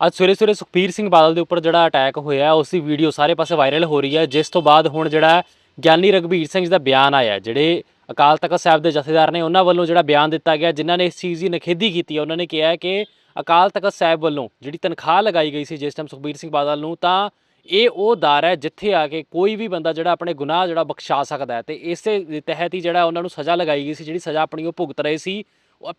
ਅੱਜ ਸਵੇਰੇ ਸਵੇਰੇ ਸੁਖਬੀਰ ਸਿੰਘ ਬਾਦਲ ਦੇ ਉੱਪਰ ਜਿਹੜਾ ਅਟੈਕ ਹੋਇਆ ਉਸ ਦੀ ਵੀਡੀਓ ਸਾਰੇ ਪਾਸੇ ਵਾਇਰਲ ਹੋ ਰਹੀ ਹੈ, ਜਿਸ ਤੋਂ ਬਾਅਦ ਹੁਣ ਜਿਹੜਾ ਗਿਆਨੀ ਰਗਵੀਰ ਸਿੰਘ ਜੀ ਦਾ ਬਿਆਨ ਆਇਆ ਜਿਹੜੇ ਅਕਾਲ ਤਖਤ ਸਾਹਿਬ ਦੇ ਜਥੇਦਾਰ ਨੇ ਉਹਨਾਂ ਵੱਲੋਂ ਜਿਹੜਾ ਬਿਆਨ ਦਿੱਤਾ ਗਿਆ, ਜਿਨ੍ਹਾਂ ਨੇ ਇਸ ਚੀਜ਼ ਦੀ ਨਖੇਦੀ ਕੀਤੀ ਹੈ, ਉਹਨਾਂ ਨੇ ਕਿਹਾ ਕਿ ਅਕਾਲ ਤਖਤ ਸਾਹਿਬ ਵੱਲੋਂ ਜਿਹੜੀ ਤਨਖਾਹ ਲਗਾਈ ਗਈ ਸੀ ਜਿਸ ਟਾਈਮ ਸੁਖਬੀਰ ਸਿੰਘ ਬਾਦਲ ਨੂੰ, ਤਾਂ ਇਹ ਉਹ ਦਾਰ ਹੈ ਜਿੱਥੇ ਆ ਕੇ ਕੋਈ ਵੀ ਬੰਦਾ ਜਿਹੜਾ ਆਪਣੇ ਗੁਨਾਹ ਜਿਹੜਾ ਬਖਸ਼ਾ ਸਕਦਾ ਹੈ। ਤੇ ਇਸੇ ਦੇ ਤਹਿਤ ਹੀ ਜਿਹੜਾ ਉਹਨਾਂ ਨੂੰ ਸਜ਼ਾ ਲਗਾਈ ਗਈ ਸੀ, ਜਿਹੜੀ ਸਜ਼ਾ ਆਪਣੀ ਉਹ ਭੁਗਤ ਰਹੇ ਸੀ।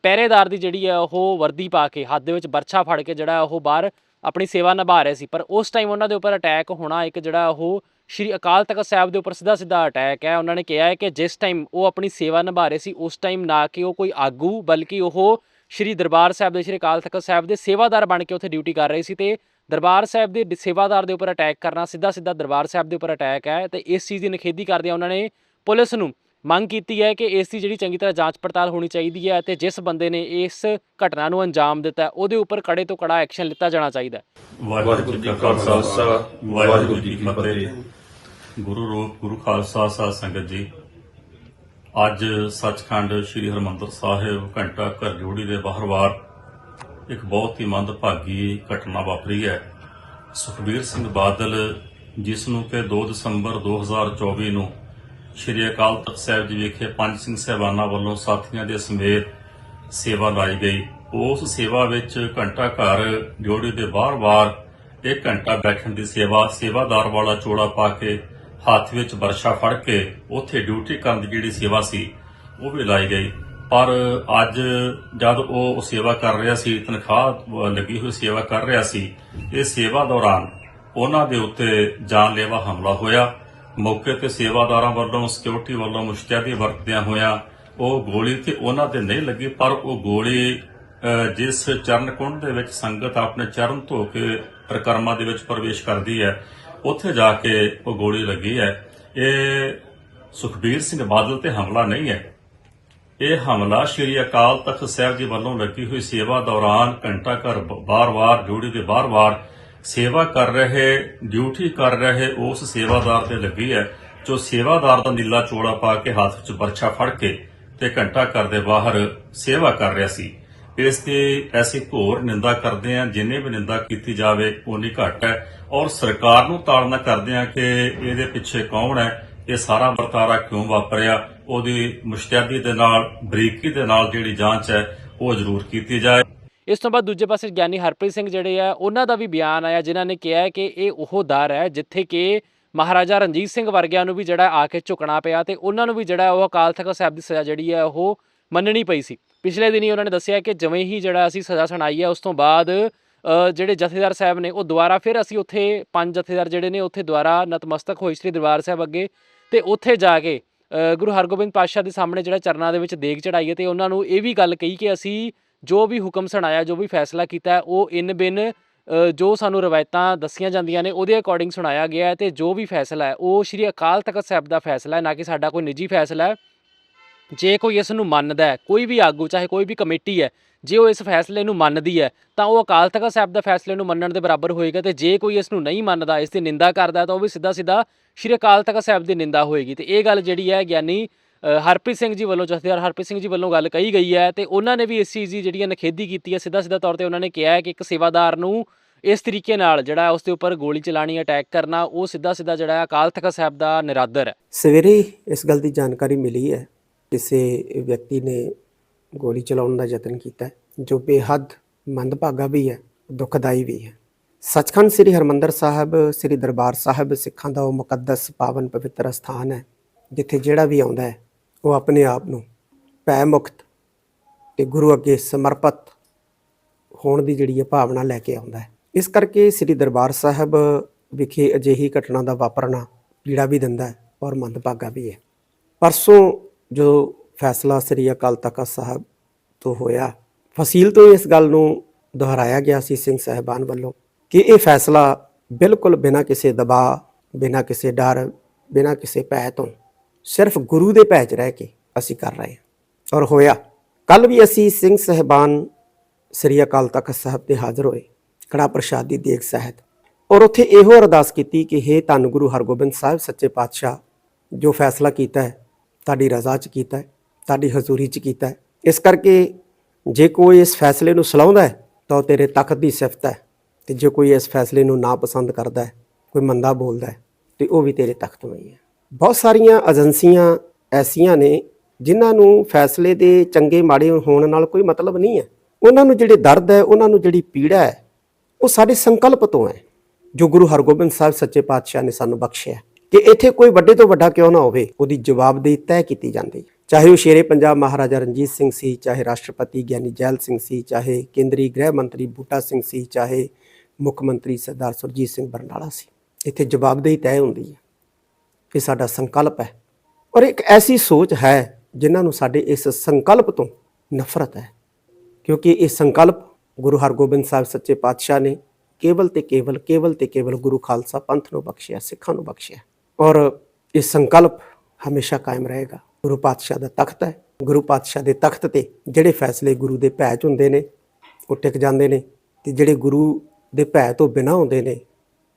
ਪਹਿਰੇਦਾਰ ਦੀ ਜਿਹੜੀ ਹੈ ਉਹ ਵਰਦੀ ਪਾ ਕੇ, ਹੱਥ ਦੇ ਵਿੱਚ ਬਰਛਾ ਫੜ ਕੇ ਜਿਹੜਾ ਉਹ ਬਾਹਰ ਆਪਣੀ ਸੇਵਾ ਨਿਭਾ ਰਹੇ ਸੀ। ਪਰ ਉਸ ਟਾਈਮ ਉਹਨਾਂ ਦੇ ਉੱਪਰ ਅਟੈਕ ਹੋਣਾ ਇੱਕ ਜਿਹੜਾ ਉਹ ਸ਼੍ਰੀ ਅਕਾਲ ਤਖਤ ਸਾਹਿਬ ਦੇ ਉੱਪਰ ਸਿੱਧਾ ਸਿੱਧਾ ਅਟੈਕ ਹੈ। ਉਹਨਾਂ ਨੇ ਕਿਹਾ ਹੈ ਕਿ ਜਿਸ ਟਾਈਮ ਉਹ ਆਪਣੀ ਸੇਵਾ ਨਿਭਾ ਰਹੇ ਸੀ, ਉਸ ਟਾਈਮ ਨਾ ਕਿ ਉਹ ਕੋਈ ਆਗੂ, ਬਲਕਿ ਉਹ ਸ਼੍ਰੀ ਦਰਬਾਰ ਸਾਹਿਬ ਦੇ, ਸ਼੍ਰੀ ਅਕਾਲ ਤਖਤ ਸਾਹਿਬ ਦੇ ਸੇਵਾਦਾਰ ਬਣ ਕੇ ਉੱਥੇ ਡਿਊਟੀ ਕਰ ਰਹੇ ਸੀ। ਤੇ ਦਰਬਾਰ ਸਾਹਿਬ ਦੇ ਡ- ਸੇਵਾਦਾਰ ਦੇ ਉੱਪਰ ਅਟੈਕ ਕਰਨਾ ਸਿੱਧਾ ਸਿੱਧਾ ਦਰਬਾਰ ਸਾਹਿਬ ਦੇ ਉੱਪਰ ਅਟੈਕ ਹੈ। ਤੇ ਇਸ ਚੀਜ਼ ਦੀ ਨਿਖੇਧੀ ਕਰਦਿਆਂ ਉਹਨਾਂ ਨੇ ਪੁਲਿਸ ਨੂੰ ਮੰਗ ਕੀਤੀ ਹੈ ਕਿ ਇਸ ਦੀ ਜਿਹੜੀ ਚੰਗੀ ਤਰ੍ਹਾਂ ਜਾਂਚ ਪੜਤਾਲ ਹੋਣੀ ਚਾਹੀਦੀ ਹੈ ਤੇ ਜਿਸ ਬੰਦੇ ਨੇ ਇਸ ਘਟਨਾ ਨੂੰ ਅੰਜਾਮ ਦਿੱਤਾ ਉਹਦੇ ਉੱਪਰ ਕੜੇ ਤੋਂ ਕੜਾ ਐਕਸ਼ਨ ਲਿੱਤਾ ਜਾਣਾ ਚਾਹੀਦਾ ਹੈ। ਵਾਹਿਗੁਰੂ ਜੀ ਕਾ ਖਾਲਸਾ, ਵਾਹਿਗੁਰੂ ਜੀ ਕੀ ਫਤਿਹ। ਗੁਰੂ ਰੂਪ ਗੁਰੂ ਖਾਲਸਾ, ਸਾਧ ਸੰਗਤ ਜੀ, ਅੱਜ ਸੱਚਖੰਡ ਸ੍ਰੀ ਹਰਮੰਦਰ ਸਾਹਿਬ ਘੰਟਾ ਘਰ ਜੋੜੀ ਦੇ ਬਾਹਰਵਾਰ ਇੱਕ ਬਹੁਤ ਹੀ ਮੰਦਭਾਗੀ ਘਟਨਾ ਵਾਪਰੀ ਹੈ। ਸੁਖਬੀਰ ਸਿੰਘ ਬਾਦਲ, ਜਿਸ ਨੂੰ ਕਿ 2 ਦਸੰਬਰ 2024 ਨੂੰ ਸ੍ਰੀ ਅਕਾਲ ਤਖਤ ਸਾਹਿਬ ਜੀ ਵਿਖੇ ਪੰਜ ਸਿੰਘ ਸਹਿਬਾਨਾਂ ਵੱਲੋਂ ਸਾਥੀਆਂ ਦੇ ਸਮੇਤ ਸੇਵਾ ਲਾਈ ਗਈ। ਉਸ ਸੇਵਾ ਵਿੱਚ ਘੰਟਾ ਘਰ ਜੋੜੀ ਦੇ ਬਾਰ-ਬਾਰ ਇੱਕ ਘੰਟਾ ਬੈਠਣ ਦੀ ਸੇਵਾ, ਸੇਵਾਦਾਰ ਵਾਲਾ ਚੋੜਾ ਪਾ ਕੇ ਹੱਥ ਵਿੱਚ ਵਰਸ਼ਾ ਫੜ ਕੇ ਉੱਥੇ ਡਿਊਟੀ ਕਰਨ ਦੀ ਜਿਹੜੀ ਸੇਵਾ ਸੀ, ਉਹ ਵੀ ਲਾਈ ਗਈ। ਪਰ ਅੱਜ ਜਦ ਉਹ ਸੇਵਾ ਕਰ ਰਿਹਾ ਸੀ, ਤਨਖਾਹ ਲੱਗੀ ਹੋਈ ਸੇਵਾ ਕਰ ਰਿਹਾ ਸੀ ਇਹ ਸੇਵਾ ਦੌਰਾਨ ਉਹਨਾਂ ਦੇ ਉੱਤੇ ਜਾਨਲੇਵਾ ਹਮਲਾ ਹੋਇਆ। ਮੌਕੇ ਤੇ ਸੇਵਾਦਾਰਾਂ ਵੱਲੋਂ ਸਿਕਿਉਰਿਟੀ ਵੱਲੋਂ ਮੁਸ਼ਤੈਦੀ ਵਰਤਦਿਆਂ ਹੋਇਆਂ ਉਹ ਗੋਲੀ ਤੇ ਉਹਨਾਂ ਤੇ ਨਹੀਂ ਲੱਗੀ, ਪਰ ਉਹ ਗੋਲੀ ਜਿਸ ਚਰਨ ਕੁੰਡ ਦੇ ਵਿੱਚ ਸੰਗਤ ਆਪਣੇ ਚਰਨ ਧੋ ਕੇ ਪ੍ਰਕਰਮਾਂ ਦੇ ਵਿੱਚ ਪ੍ਰਵੇਸ਼ ਕਰਦੀ ਹੈ, ਉੱਥੇ ਜਾ ਕੇ ਉਹ ਗੋਲੀ ਲੱਗੀ ਹੈ। ਇਹ ਸੁਖਬੀਰ ਸਿੰਘ ਬਾਦਲ ਤੇ ਹਮਲਾ ਨਹੀਂ ਹੈ। ਇਹ ਹਮਲਾ ਸ਼੍ਰੀ ਅਕਾਲ ਤਖਤ ਸਾਹਿਬ ਜੀ ਵੱਲੋਂ ਲੱਗੀ ਹੋਈ ਸੇਵਾ ਦੌਰਾਨ ਘੰਟਾ ਘਰ ਬਾਰ-ਬਾਰ ਜੋੜੀ ਦੇ ਬਾਰ-ਬਾਰ ਸੇਵਾ ਕਰ ਰਹੇ ਡਿਊਟੀ ਕਰ ਰਹੇ ਉਸ ਸੇਵਾਦਾਰ ਤੇ ਲੱਗੀ ਹੈ, ਜੋ ਸੇਵਾਦਾਰ ਦਾ ਨੀਲਾ ਚੋੜਾ ਪਾ ਕੇ ਹੱਥ ਵਿੱਚ ਬਰਛਾ ਫੜ ਕੇ ਤੇ ਘੰਟਾ ਘਰ ਦੇ ਬਾਹਰ ਸੇਵਾ ਕਰ ਰਿਹਾ ਸੀ। ਇਸ ਤੇ ਐਸੀ ਘੋਰ ਨਿੰਦਾ ਕਰਦੇ ਆ ਜਿੰਨੇ ਵੀ ਨਿੰਦਾ ਕੀਤੀ ਜਾਵੇ ਉਨੀ ਘੱਟ ਹੈ। ਔਰ ਸਰਕਾਰ ਨੂੰ ਤਾੜਨਾ ਕਰਦੇ ਆ ਕਿ ਇਹਦੇ ਪਿੱਛੇ ਕੌਣ ਹੈ, ਇਹ ਸਾਰਾ ਵਰਤਾਰਾ ਕਿਉਂ ਵਾਪਰਿਆ, ਉਹਦੀ ਮੁਸ਼ਤੈਦੀ ਦੇ ਨਾਲ, ਬਰੀਕੀ ਦੇ ਨਾਲ ਜਿਹੜੀ ਜਾਂਚ ਹੈ, ਉਹ ਜ਼ਰੂਰ ਕੀਤੀ ਜਾਏ। ਇਸ ਤੋਂ ਬਾਅਦ ਦੂਜੇ ਪਾਸੇ ਗਿਆਨੀ ਹਰਪ੍ਰੀਤ ਸਿੰਘ ਜਿਹੜੇ ਆ, ਉਹਨਾਂ ਦਾ ਵੀ ਬਿਆਨ ਆਇਆ, ਜਿਨ੍ਹਾਂ ਨੇ ਕਿਹਾ ਕਿ ਇਹ ਉਹ ਦਰ ਹੈ, ਜਿੱਥੇ ਕਿ ਮਹਾਰਾਜਾ ਰਣਜੀਤ ਸਿੰਘ ਵਰਗਿਆਂ ਨੂੰ ਵੀ ਜਿਹੜਾ ਆ ਕੇ ਝੁਕਣਾ ਪਿਆ ਤੇ ਉਹਨਾਂ ਨੂੰ ਵੀ ਜਿਹੜਾ ਉਹ ਅਕਾਲ ਤਖਤ ਸਾਹਿਬ ਦੀ ਸਜ਼ਾ ਜਿਹੜੀ ਹੈ, ਉਹ ਮੰਨਣੀ ਪਈ ਸੀ। ਪਿਛਲੇ ਦਿਨੀ ਉਹਨਾਂ ਨੇ ਦੱਸਿਆ ਕਿ ਜਿਵੇਂ ਹੀ ਜਿਹੜਾ ਅਸੀਂ ਸਜ਼ਾ ਸੁਣਾਈ ਹੈ, ਉਸ ਤੋਂ ਬਾਅਦ ਜਿਹੜੇ ਜਥੇਦਾਰ ਸਾਹਿਬ ਨੇ, ਉਹ ਦੁਬਾਰਾ ਫਿਰ ਅਸੀਂ ਉੱਥੇ ਪੰਜ ਜਥੇਦਾਰ ਜਿਹੜੇ ਨੇ, ਉੱਥੇ ਦੁਬਾਰਾ ਨਤਮਸਤਕ ਹੋਏ ਸ੍ਰੀ ਦਰਬਾਰ ਸਾਹਿਬ ਅੱਗੇ ਤੇ ਉੱਥੇ ਜਾ ਕੇ ਗੁਰੂ ਹਰਗੋਬਿੰਦ ਪਾਤਸ਼ਾਹ ਦੇ ਸਾਹਮਣੇ ਜਿਹੜਾ ਚਰਨਾਂ ਦੇ ਵਿੱਚ ਦੇਗ ਚੜਾਈਏ ਤੇ ਉਹਨਾਂ ਨੂੰ ਇਹ ਵੀ ਗੱਲ ਕਹੀ ਕਿ ਅਸੀਂ ਜੋ ਵੀ ਹੁਕਮ ਸੁਣਾਇਆ, ਜੋ ਵੀ ਫੈਸਲਾ ਕੀਤਾ ਉਹ ਇਨ ਬਿਨ ਜੋ ਸਾਨੂੰ ਰਵਾਇਤਾਂ ਦੱਸੀਆਂ ਜਾਂਦੀਆਂ ਨੇ, ਉਹਦੇ ਅਕੋਰਡਿੰਗ ਸੁਣਾਇਆ ਗਿਆ ਹੈ ਤੇ ਜੋ ਵੀ ਫੈਸਲਾ ਹੈ, ਉਹ ਸ਼੍ਰੀ ਅਕਾਲ ਤਖਤ ਸਾਹਿਬ ਦਾ ਫੈਸਲਾ ਹੈ, ਨਾ ਕਿ ਸਾਡਾ ਕੋਈ ਨਿੱਜੀ ਫੈਸਲਾ ਹੈ। ਜੇ ਕੋਈ ਇਸ ਨੂੰ ਮੰਨਦਾ ਹੈ, ਕੋਈ ਵੀ ਆਗੂ, ਚਾਹੇ ਕੋਈ ਵੀ ਕਮੇਟੀ ਹੈ, ਜੇ ਉਹ ਇਸ ਫੈਸਲੇ ਨੂੰ ਮੰਨਦੀ ਹੈ, ਤਾਂ ਉਹ ਅਕਾਲ ਤਖਤ ਸਾਹਿਬ ਦਾ ਫੈਸਲੇ ਨੂੰ ਮੰਨਣ ਦੇ ਬਰਾਬਰ ਹੋਏਗਾ ਤੇ ਜੇ ਕੋਈ ਇਸ ਨੂੰ ਨਹੀਂ ਮੰਨਦਾ, ਇਸ ਦੀ ਨਿੰਦਾ ਕਰਦਾ ਤਾਂ ਉਹ ਵੀ ਸਿੱਧਾ ਸਿੱਧਾ ਸ਼੍ਰੀ ਅਕਾਲ ਤਖਤ ਸਾਹਿਬ ਦੀ ਨਿੰਦਾ ਹੋਏਗੀ। ਤੇ ਇਹ ਗੱਲ ਜਿਹੜੀ ਹੈ ਗਿਆਨੀ ਹਰਪ੍ਰੀਤ ਸਿੰਘ ਜੀ ਵੱਲੋਂ ਜਥੇਦਾਰ ਹਰਪ੍ਰੀਤ ਸਿੰਘ ਜੀ ਵੱਲੋਂ ਗੱਲ ਕਹੀ ਗਈ ਹੈ ਤੇ ਉਹਨਾਂ ਨੇ ਵੀ ਇਸ ਚੀਜ਼ ਦੀ ਜਿਹੜੀ ਹੈ ਨਖੇਦੀ ਕੀਤੀ ਹੈ, ਸਿੱਧਾ ਸਿੱਧਾ ਤੌਰ ਤੇ ਉਹਨਾਂ ਨੇ ਕਿਹਾ ਹੈ ਕਿ ਇੱਕ ਸੇਵਾਦਾਰ ਨੂੰ ਇਸ ਤਰੀਕੇ ਨਾਲ ਜਿਹੜਾ ਉਸ ਦੇ ਉੱਪਰ ਗੋਲੀ ਚਲਾਣੀ, ਅਟੈਕ ਕਰਨਾ, ਉਹ ਸਿੱਧਾ ਸਿੱਧਾ ਜਿਹੜਾ ਅਕਾਲ ਤਖਤ ਸਾਹਿਬ ਦਾ ਨਿਰਾਦਰ ਹੈ। ਸਵੇਰੇ ਇਸ ਗੱਲ ਦੀ ਜਾਣਕਾਰੀ ਮਿਲੀ ਹੈ, ਕਿਸੇ ਵਿਅਕਤੀ ਨੇ ਗੋਲੀ ਚਲਾਉਣ ਦਾ ਯਤਨ ਕੀਤਾ ਜੋ ਬੇਹੱਦ ਮੰਦਭਾਗਾ ਵੀ ਹੈ, ਦੁਖਦਾਈ ਵੀ ਹੈ। ਸੱਚਖੰਡ ਸ੍ਰੀ ਹਰਮੰਦਰ ਸਾਹਿਬ, ਸ੍ਰੀ ਦਰਬਾਰ ਸਾਹਿਬ ਸਿੱਖਾਂ ਦਾ ਉਹ ਮੁਕੱਦਸ ਪਾਵਨ ਪਵਿੱਤਰ ਸਥਾਨ ਹੈ, ਜਿੱਥੇ ਜਿਹੜਾ ਵੀ ਆਉਂਦਾ ਹੈ ਉਹ ਆਪਣੇ ਆਪ ਨੂੰ ਭੈ ਮੁਕਤ ਤੇ ਗੁਰੂ ਅੱਗੇ ਸਮਰਪਿਤ ਹੋਣ ਦੀ ਜਿਹੜੀ ਹੈ ਭਾਵਨਾ ਲੈ ਕੇ ਆਉਂਦਾ ਹੈ। ਇਸ ਕਰਕੇ ਸ੍ਰੀ ਦਰਬਾਰ ਸਾਹਿਬ ਵਿਖੇ ਅਜਿਹੀ ਘਟਨਾ ਦਾ ਵਾਪਰਨਾ ਪੀੜਾ ਵੀ ਦਿੰਦਾ ਹੈ ਔਰ ਮੰਦਭਾਗਾ ਵੀ ਹੈ। ਪਰਸੋਂ ਜੋ ਫੈਸਲਾ ਸ੍ਰੀ ਅਕਾਲ ਤਖਤ ਸਾਹਿਬ ਤੋਂ ਹੋਇਆ, ਫਸੀਲ ਤੋਂ ਇਸ ਗੱਲ ਨੂੰ ਦੁਹਰਾਇਆ ਗਿਆ ਸੀ ਸਿੰਘ ਸਾਹਿਬਾਨ ਵੱਲੋਂ ਕਿ ਇਹ ਫੈਸਲਾ ਬਿਲਕੁਲ ਬਿਨਾਂ ਕਿਸੇ ਦਬਾਅ, ਬਿਨਾਂ ਕਿਸੇ ਡਰ, ਬਿਨਾਂ ਕਿਸੇ ਭੈ ਤੋਂ ਸਿਰਫ ਗੁਰੂ ਦੇ ਭੈ 'ਚ ਰਹਿ ਕੇ ਅਸੀਂ ਕਰ ਰਹੇ ਹਾਂ। ਔਰ ਹੋਇਆ ਕੱਲ ਵੀ ਅਸੀਂ ਸਿੰਘ ਸਾਹਿਬਾਨ ਸ੍ਰੀ ਅਕਾਲ ਤਖਤ ਸਾਹਿਬ ਤੇ ਹਾਜ਼ਰ ਹੋਏ ਕੜਾ ਪ੍ਰਸ਼ਾਦ ਦੀ ਦੇਖ ਸਹਿਤ। ਔਰ ਉੱਥੇ ਇਹੋ ਅਰਦਾਸ ਕੀਤੀ ਕਿ हे ਧੰਨ ਗੁਰੂ ਹਰਗੋਬਿੰਦ ਸਾਹਿਬ ਸੱਚੇ ਪਾਤਸ਼ਾਹ, ਜੋ ਫੈਸਲਾ ਕੀਤਾ ਹੈ, ਤੁਹਾਡੀ ਰਜ਼ਾ 'ਚ ਕੀਤਾ ਹੈ, ਤੁਹਾਡੀ ਹਜ਼ੂਰੀ 'ਚ ਕੀਤਾ ਹੈ। ਇਸ ਕਰਕੇ ਜੇ ਕੋਈ ਇਸ ਫੈਸਲੇ ਨੂੰ ਸਲਾਉਂਦਾ ਹੈ, ਤਾਂ ਉਹ ਤੇਰੇ ਤਖਤ ਦੀ ਸਿਫਤ ਹੈ। ਤੇ ਜੇ ਕੋਈ ਇਸ ਫੈਸਲੇ ਨੂੰ ਨਾ ਪਸੰਦ ਕਰਦਾ ਹੈ, ਕੋਈ ਮੰਦਾ ਬੋਲਦਾ ਹੈ, ਤੇ ਉਹ ਵੀ ਤੇਰੇ ਤਖਤ ਹੀ ਹੈ। ਬਹੁਤ ਸਾਰੀਆਂ ਏਜੰਸੀਆਂ ਐਸੀਆਂ ਨੇ ਜਿਨ੍ਹਾਂ ਨੂੰ ਫੈਸਲੇ ਦੇ ਚੰਗੇ ਮਾੜੇ ਹੋਣ ਨਾਲ ਕੋਈ ਮਤਲਬ ਨਹੀਂ ਹੈ। ਉਹਨਾਂ ਨੂੰ ਜਿਹੜੇ ਦਰਦ ਹੈ, ਉਹਨਾਂ ਨੂੰ ਜਿਹੜੀ ਪੀੜਾ ਹੈ, ਉਹ ਸਾਡੇ ਸੰਕਲਪ ਤੋਂ ਹੈ। ਜੋ ਗੁਰੂ ਹਰਗੋਬਿੰਦ ਸਾਹਿਬ ਸੱਚੇ ਪਾਤਸ਼ਾਹ ਨੇ ਸਾਨੂੰ ਬਖਸ਼ਿਆ ਕਿ ਇੱਥੇ ਕੋਈ ਵੱਡੇ ਤੋਂ ਵੱਡਾ ਕਿਉਂ ਨਾ ਹੋਵੇ, ਉਹਦੀ ਜਵਾਬਦੇਹੀ ਤੈਅ ਕੀਤੀ ਜਾਂਦੀ ਹੈ। ਚਾਹੇ ਉਹ ਸ਼ੇਰੇ ਪੰਜਾਬ ਮਹਾਰਾਜਾ ਰਣਜੀਤ ਸਿੰਘ ਸੀ, ਚਾਹੇ ਰਾਸ਼ਟਰਪਤੀ ਗਿਆਨੀ ਜੈਲ ਸਿੰਘ ਸੀ, ਚਾਹੇ ਕੇਂਦਰੀ ਗ੍ਰਹਿ ਮੰਤਰੀ ਬੂਟਾ ਸਿੰਘ ਸੀ, ਚਾਹੇ ਮੁੱਖ ਮੰਤਰੀ ਸਰਦਾਰ ਸੁਰਜੀਤ ਸਿੰਘ ਬਰਨਾਲਾ ਸੀ। ਇੱਥੇ ਜਵਾਬਦੇਹੀ ਤੈਅ ਹੁੰਦੀ ਹੈ। ਇਹ ਸਾਡਾ ਸੰਕਲਪ ਹੈ। ਔਰ ਇੱਕ ਐਸੀ ਸੋਚ ਹੈ ਜਿਨ੍ਹਾਂ ਨੂੰ ਸਾਡੇ ਇਸ ਸੰਕਲਪ ਤੋਂ ਨਫ਼ਰਤ ਹੈ। ਕਿਉਂਕਿ ਇਹ ਸੰਕਲਪ ਗੁਰੂ ਹਰਗੋਬਿੰਦ ਸਾਹਿਬ ਸੱਚੇ ਪਾਤਸ਼ਾਹ ਨੇ ਕੇਵਲ ਤੇ ਕੇਵਲ ਕੇਵਲ ਤੇ ਕੇਵਲ ਗੁਰੂ ਖਾਲਸਾ ਪੰਥ ਨੂੰ ਬਖਸ਼ਿਆ, ਸਿੱਖਾਂ ਨੂੰ ਬਖਸ਼ਿਆ। ਔਰ ਇਹ ਸੰਕਲਪ ਹਮੇਸ਼ਾ ਕਾਇਮ ਰਹੇਗਾ। ਗੁਰੂ ਪਾਤਸ਼ਾਹ ਦਾ ਤਖਤ ਹੈ। ਗੁਰੂ ਪਾਤਸ਼ਾਹ ਦੇ ਤਖਤ ਤੇ ਜਿਹੜੇ ਫੈਸਲੇ ਗੁਰੂ ਦੇ ਭੈ ਚ ਹੁੰਦੇ ਨੇ, ਉਹ ਟਿਕ ਜਾਂਦੇ ਨੇ ਤੇ ਜਿਹੜੇ ਗੁਰੂ ਦੇ ਭੈ ਤੋਂ ਬਿਨਾਂ ਹੁੰਦੇ ਨੇ,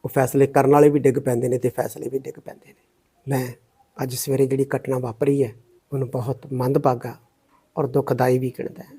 ਉਹ ਫੈਸਲੇ ਕਰਨ ਵਾਲੇ ਵੀ ਡਿੱਗ ਪੈਂਦੇ ਨੇ ਤੇ ਫੈਸਲੇ ਵੀ ਡਿੱਗ ਪੈਂਦੇ ਨੇ। ਮੈਂ ਅੱਜ ਸਵੇਰੇ ਜਿਹੜੀ ਘਟਨਾ ਵਾਪਰੀ ਹੈ, ਉਹਨੂੰ ਬਹੁਤ ਮੰਦਭਾਗਾ ਔਰ ਦੁਖਦਾਈ ਵੀ ਗਿਣਦਾ ਹੈ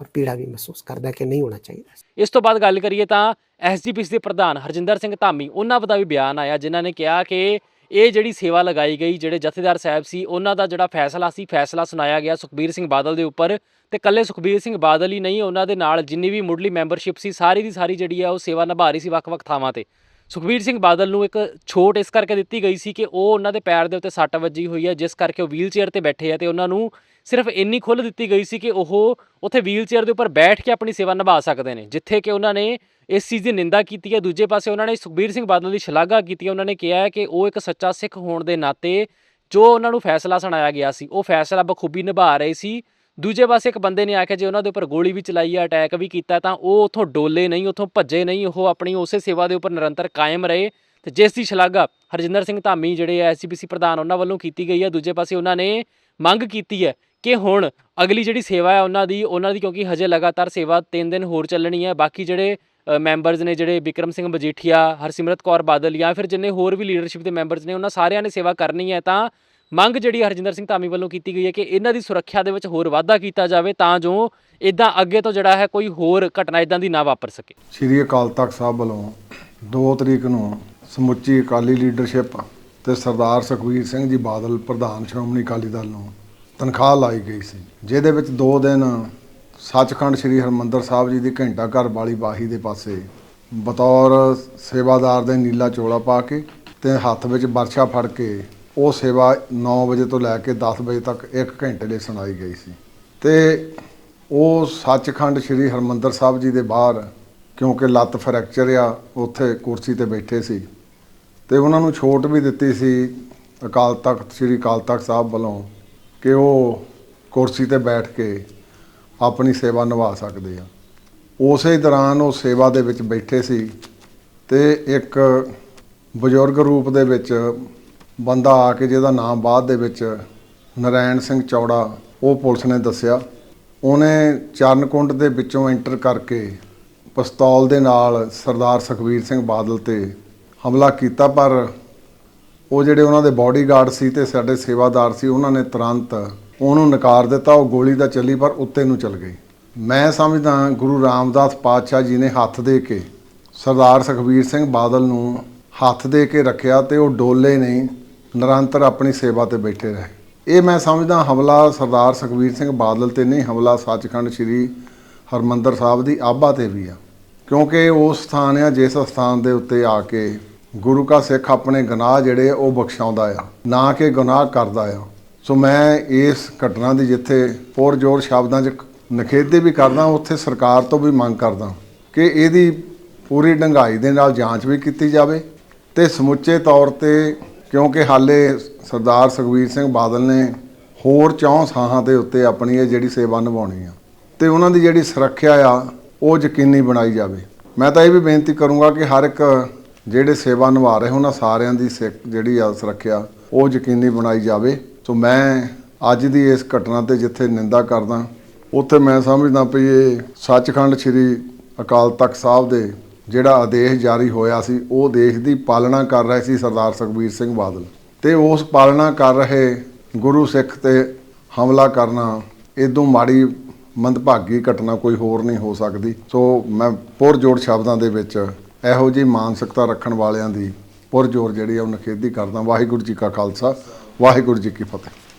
ਔਰ ਪੀੜਾ ਵੀ ਮਹਿਸੂਸ ਕਰਦਾ ਕਿ ਨਹੀਂ ਹੋਣਾ ਚਾਹੀਦਾ ਇਸ ਤੋਂ ਬਾਅਦ ਗੱਲ ਕਰੀਏ ਤਾਂ ਐਸਜੀਪੀਸੀ ਦੇ ਪ੍ਰਧਾਨ ਹਰਜਿੰਦਰ ਸਿੰਘ ਧਾਮੀ, ਉਹਨਾਂ ਦਾ ਵੀ ਬਿਆਨ ਆਇਆ, ਜਿਨ੍ਹਾਂ ਨੇ ਕਿਹਾ ਕਿ ਇਹ ਜਿਹੜੀ ਸੇਵਾ ਲਗਾਈ ਗਈ, ਜਿਹੜੇ ਜਥੇਦਾਰ ਸਾਹਿਬ ਸੀ, ਉਹਨਾਂ ਦਾ ਜਿਹੜਾ ਫੈਸਲਾ ਸੀ, ਫੈਸਲਾ ਸੁਣਾਇਆ ਗਿਆ ਸੁਖਬੀਰ ਸਿੰਘ ਬਾਦਲ ਦੇ ਉੱਪਰ ਤੇ ਕੱਲੇ ਸੁਖਬੀਰ ਸਿੰਘ ਬਾਦਲ ਹੀ ਨਹੀਂ, ਉਹਨਾਂ ਦੇ ਨਾਲ ਜਿੰਨੀ ਵੀ ਮੁੱਢਲੀ ਮੈਂਬਰਸ਼ਿਪ ਸੀ, ਸਾਰੀ ਦੀ ਸਾਰੀ ਜਿਹੜੀ ਆ ਉਹ ਸੇਵਾ ਨਿਭਾ ਰਹੀ ਸੀ ਵੱਖ-ਵੱਖ ਥਾਵਾਂ ਤੇ। ਸੁਖਬੀਰ ਸਿੰਘ ਬਾਦਲ ਨੂੰ ਇੱਕ ਛੋਟ ਇਸ ਕਰਕੇ ਦਿੱਤੀ ਗਈ ਸੀ ਕਿ ਉਹ ਉਹਨਾਂ ਦੇ ਪੈਰ ਦੇ ਉੱਤੇ ਸੱਟ ਵੱਜੀ ਹੋਈ ਹੈ, ਜਿਸ ਕਰਕੇ ਉਹ ਵੀਲ ਚੇਅਰ ਤੇ ਬੈਠੇ ਆ ਤੇ ਉਹਨਾਂ ਨੂੰ ਸਿਰਫ ਇੰਨੀ ਖੁੱਲ੍ਹ ਦਿੱਤੀ ਗਈ ਸੀ ਕਿ ਉਹ ਉੱਥੇ ਵੀਲ ਚੇਅਰ ਦੇ ਉੱਪਰ ਬੈਠ ਕੇ ਆਪਣੀ ਸੇਵਾ ਨਿਭਾ ਸਕਦੇ ਨੇ, ਜਿੱਥੇ ਕਿ ਉਹਨਾਂ ਨੇ ਇਸ ਚੀਜ਼ ਦੀ ਨਿੰਦਾ ਕੀਤੀ ਹੈ। ਦੂਜੇ ਪਾਸੇ ਉਹਨਾਂ ਨੇ ਸੁਖਬੀਰ ਸਿੰਘ ਬਾਦਲ ਦੀ ਸ਼ਲਾਘਾ ਕੀਤੀ ਹੈ। ਉਹਨਾਂ ਨੇ ਕਿਹਾ ਹੈ ਕਿ ਉਹ ਇੱਕ ਸੱਚਾ ਸਿੱਖ ਹੋਣ ਦੇ ਨਾਤੇ ਜੋ ਉਹਨਾਂ ਨੂੰ ਫੈਸਲਾ ਸੁਣਾਇਆ ਗਿਆ ਸੀ, ਉਹ ਫੈਸਲਾ ਬਖੂਬੀ ਨਿਭਾ ਰਹੇ ਸੀ। ਦੂਜੇ ਪਾਸੇ ਇੱਕ ਬੰਦੇ ਨੇ ਆਖਿਆ, ਜੇ ਉਹਨਾਂ ਦੇ ਉੱਪਰ ਗੋਲੀ ਵੀ ਚਲਾਈ ਹੈ ਅਟੈਕ ਵੀ ਕੀਤਾ, ਤਾਂ ਉਹ ਉਥੋਂ ਡੋਲੇ ਨਹੀਂ, ਉਥੋਂ ਭੱਜੇ ਨਹੀਂ, ਉਹ ਆਪਣੀ ਉਸੇ ਸੇਵਾ ਦੇ ਉੱਪਰ ਨਿਰੰਤਰ ਕਾਇਮ ਰਹੇ ਤੇ ਜਿਸ ਦੀ ਸ਼ਲਾਘਾ ਹਰਜਿੰਦਰ ਸਿੰਘ ਧਾਮੀ ਜਿਹੜੇ ਐ ਐਸਸੀਪੀਸੀ ਪ੍ਰਧਾਨ ਉਹਨਾਂ ਵੱਲੋਂ ਕੀਤੀ ਗਈ ਹੈ ਦੂਜੇ ਪਾਸੇ ਉਹਨਾਂ ਨੇ ਮੰਗ ਕੀਤੀ ਹੈ ਕਿ ਹੁਣ ਅਗਲੀ ਜਿਹੜੀ ਸੇਵਾ ਹੈ ਉਹਨਾਂ ਦੀ ਉਹਨਾਂ ਦੀ ਕਿਉਂਕਿ ਹਜੇ ਲਗਾਤਾਰ ਸੇਵਾ 3 ਦਿਨ ਹੋਰ ਚੱਲਣੀ ਹੈ। ਬਾਕੀ ਜਿਹੜੇ ਮੈਂਬਰਸ ਨੇ ਜਿਹੜੇ ਵਿਕਰਮ ਸਿੰਘ ਮਜੀਠੀਆ ਹਰਸਿਮਰਤ ਕੌਰ ਬਾਦਲ ਜਾਂ ਫਿਰ ਜਿੰਨੇ ਹੋਰ ਵੀ ਲੀਡਰਸ਼ਿਪ ਦੇ ਮੈਂਬਰਸ ਨੇ, ਉਹਨਾਂ ਸਾਰਿਆਂ ਨੇ ਸੇਵਾ ਕਰਨੀ ਹੈ ਤਾਂ ਮੰਗ ਜਿਹੜੀ ਹਰਜਿੰਦਰ ਸਿੰਘ ਧਾਮੀ ਵੱਲੋਂ ਕੀਤੀ ਗਈ ਹੈ ਕਿ ਇਹਨਾਂ ਦੀ ਸੁਰੱਖਿਆ ਦੇ ਵਿੱਚ ਹੋਰ ਵਾਧਾ ਕੀਤਾ ਜਾਵੇ ਤਾਂ ਜੋ ਇਦਾਂ ਅੱਗੇ ਤੋਂ ਜਿਹੜਾ ਹੈ ਕੋਈ ਹੋਰ ਘਟਨਾ ਇਦਾਂ ਦੀ ਨਾ ਵਾਪਰ ਸਕੇ। ਸ਼੍ਰੀ ਅਕਾਲ ਤਖਤ ਸਾਹਿਬ ਵੱਲੋਂ 2 ਤਰੀਕ ਨੂੰ ਸਮੁੱਚੀ ਅਕਾਲੀ ਲੀਡਰਸ਼ਿਪ ਤੇ ਸਰਦਾਰ ਸੁਖਵੀਰ ਸਿੰਘ ਜੀ ਬਾਦਲ, ਪ੍ਰਧਾਨ ਸ਼੍ਰੋਮਣੀ ਅਕਾਲੀ ਦਲ ਨੂੰ ਤਨਖਾਹ ਲਾਈ ਗਈ ਸੀ, ਜਿਹਦੇ ਵਿੱਚ 2 ਦਿਨ ਸੱਚਖੰਡ ਸ੍ਰੀ ਹਰਮੰਦਰ ਸਾਹਿਬ ਜੀ ਦੀ ਘੰਟਾ ਘਰ ਵਾਲੀ ਬਾਹੀ ਦੇ ਪਾਸੇ ਬਤੌਰ ਸੇਵਾਦਾਰ ਦੇ ਨੀਲਾ ਚੋਲਾ ਪਾ ਕੇ ਤੇ ਹੱਥ ਵਿੱਚ ਬਰਛਾ ਫੜ ਕੇ ਉਹ ਸੇਵਾ 9 ਵਜੇ ਤੋਂ ਲੈ ਕੇ 10 ਵਜੇ ਤੱਕ 1 ਘੰਟੇ ਲਈ ਸੁਣਾਈ ਗਈ ਸੀ। ਤੇ ਉਹ ਸੱਚਖੰਡ ਸ੍ਰੀ ਹਰਮੰਦਰ ਸਾਹਿਬ ਜੀ ਦੇ ਬਾਹਰ, ਕਿਉਂਕਿ ਲੱਤ ਫ੍ਰੈਕਚਰ ਆ, ਉੱਥੇ ਕੁਰਸੀ ਤੇ ਬੈਠੇ ਸੀ। ਤੇ ਉਹਨਾਂ ਨੂੰ ਛੋਟ ਵੀ ਦਿੱਤੀ ਸੀ ਅਕਾਲ ਤਖਤ, ਸ੍ਰੀ ਅਕਾਲ ਤਖਤ ਸਾਹਿਬ ਵੱਲੋਂ ਕਿ ਉਹ ਕੁਰਸੀ ਤੇ ਬੈਠ ਕੇ ਆਪਣੀ ਸੇਵਾ ਨਿਭਾ ਸਕਦੇ ਆ। ਉਸੇ ਦੌਰਾਨ ਉਹ ਸੇਵਾ ਦੇ ਵਿੱਚ ਬੈਠੇ ਸੀ ਤੇ ਇੱਕ ਬਜ਼ੁਰਗ ਰੂਪ ਦੇ ਵਿੱਚ ਬੰਦਾ ਆ ਕੇ ਜਿਹਦਾ ਨਾਮ ਬਾਅਦ ਦੇ ਵਿੱਚ ਨਰਾਇਣ ਸਿੰਘ ਚੌੜਾ, ਉਹ ਪੁਲਿਸ ਨੇ ਦੱਸਿਆ। ਉਹਨੇ ਚਰਨਕੁੰਡ ਦੇ ਵਿੱਚੋਂ ਐਂਟਰ ਕਰਕੇ ਪਿਸਤੌਲ ਦੇ ਨਾਲ ਸਰਦਾਰ ਸੁਖਵੀਰ ਸਿੰਘ ਬਾਦਲ ਤੇ ਹਮਲਾ ਕੀਤਾ, ਪਰ ਉਹ ਜਿਹੜੇ ਉਹਨਾਂ ਦੇ ਬਾਡੀਗਾਰਡ ਸੀ ਤੇ ਸਾਡੇ ਸੇਵਾਦਾਰ ਸੀ, ਉਹਨਾਂ ਨੇ ਤੁਰੰਤ ਉਹਨੂੰ ਨਕਾਰ ਦਿੱਤਾ, ਉਹ ਗੋਲੀ ਤਾਂ ਚੱਲੀ, ਪਰ ਉੱਤੇ ਨੂੰ ਚੱਲ ਗਈ ਮੈਂ ਸਮਝਦਾ ਗੁਰੂ ਰਾਮਦਾਸ ਪਾਤਸ਼ਾਹ ਜੀ ਨੇ ਹੱਥ ਦੇ ਕੇ ਸਰਦਾਰ ਸੁਖਵੀਰ ਸਿੰਘ ਬਾਦਲ ਨੂੰ ਹੱਥ ਦੇ ਕੇ ਰੱਖਿਆ ਤੇ ਉਹ ਡੋਲੇ ਨਹੀਂ ਨਿਰੰਤਰ ਆਪਣੀ ਸੇਵਾ ਤੇ ਬੈਠੇ ਰਹੇ। ਇਹ ਮੈਂ ਸਮਝਦਾ ਹਮਲਾ ਸਰਦਾਰ ਸੁਖਵੀਰ ਸਿੰਘ ਬਾਦਲ ਤੇ ਨਹੀਂ, ਹਮਲਾ ਸੱਚਖੰਡ ਸ੍ਰੀ ਹਰਮੰਦਰ ਸਾਹਿਬ ਦੀ ਆਬਾ ਤੇ ਵੀ ਆ। ਕਿਉਂਕਿ ਉਹ ਸਥਾਨ ਆ, ਜਿਸ ਸਥਾਨ ਦੇ ਉੱਤੇ ਆ ਕੇ ਗੁਰੂ ਕਾ ਸਿੱਖ ਆਪਣੇ ਗੁਨਾਹ ਜਿਹੜੇ ਉਹ ਬਖਸ਼ਾਉਂਦਾ ਆ, ਨਾ ਕਿ ਗੁਨਾਹ ਕਰਦਾ ਆ। ਸੋ ਮੈਂ ਇਸ ਘਟਨਾ ਦੀ ਜਿੱਥੇ ਪੋਰ ਜ਼ੋਰ ਸ਼ਬਦਾਂ 'ਚ ਨਖੇਦੇ ਵੀ ਕਰਦਾ, ਉੱਥੇ ਸਰਕਾਰ ਤੋਂ ਵੀ ਮੰਗ ਕਰਦਾ ਕਿ ਇਹਦੀ ਪੂਰੀ ਡੰਗਾਈ ਦੇ ਨਾਲ ਜਾਂਚ ਵੀ ਕੀਤੀ ਜਾਵੇ ਤੇ ਸਮੁੱਚੇ ਤੌਰ ਤੇ ਕਿਉਂਕਿ ਹਾਲੇ ਸਰਦਾਰ ਸੁਖਬੀਰ ਸਿੰਘ ਬਾਦਲ ਨੇ ਹੋਰ ਚੌਂ ਸਾਹਾਂ ਦੇ ਉੱਤੇ ਆਪਣੀ ਇਹ ਜਿਹੜੀ ਸੇਵਾ ਨਿਭਾਉਣੀ ਆ ਤੇ ਉਹਨਾਂ ਦੀ ਜਿਹੜੀ ਸੁਰੱਖਿਆ ਆ, ਉਹ ਯਕੀਨੀ ਬਣਾਈ ਜਾਵੇ। ਮੈਂ ਤਾਂ ਇਹ ਵੀ ਬੇਨਤੀ ਕਰੂੰਗਾ ਕਿ ਹਰ ਇੱਕ ਜਿਹੜੇ ਸੇਵਾ ਨਿਭਾ ਰਹੇ ਉਹਨਾਂ ਸਾਰਿਆਂ ਦੀ ਸਿੱਖ ਜਿਹੜੀ ਆ, ਸੁਰੱਖਿਆ, ਉਹ ਯਕੀਨੀ ਬਣਾਈ ਜਾਵੇ। ਸੋ ਮੈਂ ਅੱਜ ਦੀ ਇਸ ਘਟਨਾ ਤੇ ਜਿੱਥੇ ਨਿੰਦਾ ਕਰਦਾ, ਉੱਥੇ ਮੈਂ ਸਮਝਦਾ ਵੀ ਇਹ ਸੱਚਖੰਡ ਸ੍ਰੀ ਅਕਾਲ ਤਖਤ ਸਾਹਿਬ ਦੇ ਜਿਹੜਾ ਆਦੇਸ਼ ਜਾਰੀ ਹੋਇਆ ਸੀ, ਉਹ ਦੇਸ਼ ਦੀ ਪਾਲਣਾ ਕਰ ਰਹੇ ਸੀ ਸਰਦਾਰ ਸੁਖਬੀਰ ਸਿੰਘ ਬਾਦਲ। ਤੇ ਉਸ ਪਾਲਣਾ ਕਰ ਰਹੇ ਗੁਰੂ ਸਿੱਖ ਤੇ ਹਮਲਾ ਕਰਨਾ ਇਦੋਂ ਮਾੜੀ ਮੰਦਭਾਗੀ ਘਟਨਾ ਕੋਈ ਹੋਰ ਨਹੀਂ ਹੋ ਸਕਦੀ। ਸੋ ਮੈਂ ਪੁਰਜੋਰ ਸ਼ਬਦਾਂ ਦੇ ਵਿੱਚ ਇਹੋ ਜਿਹੀ ਮਾਨਸਿਕਤਾ ਰੱਖਣ ਵਾਲਿਆਂ ਦੀ ਪੁਰਜੋਰ ਜਿਹੜੀ ਆ, ਉਹ ਨਖੇਦੀ ਕਰਦਾ। ਵਾਹਿਗੁਰੂ ਜੀ ਕਾ ਖਾਲਸਾ, ਵਾਹਿਗੁਰੂ ਜੀ ਕੀ ਫਤਿਹ।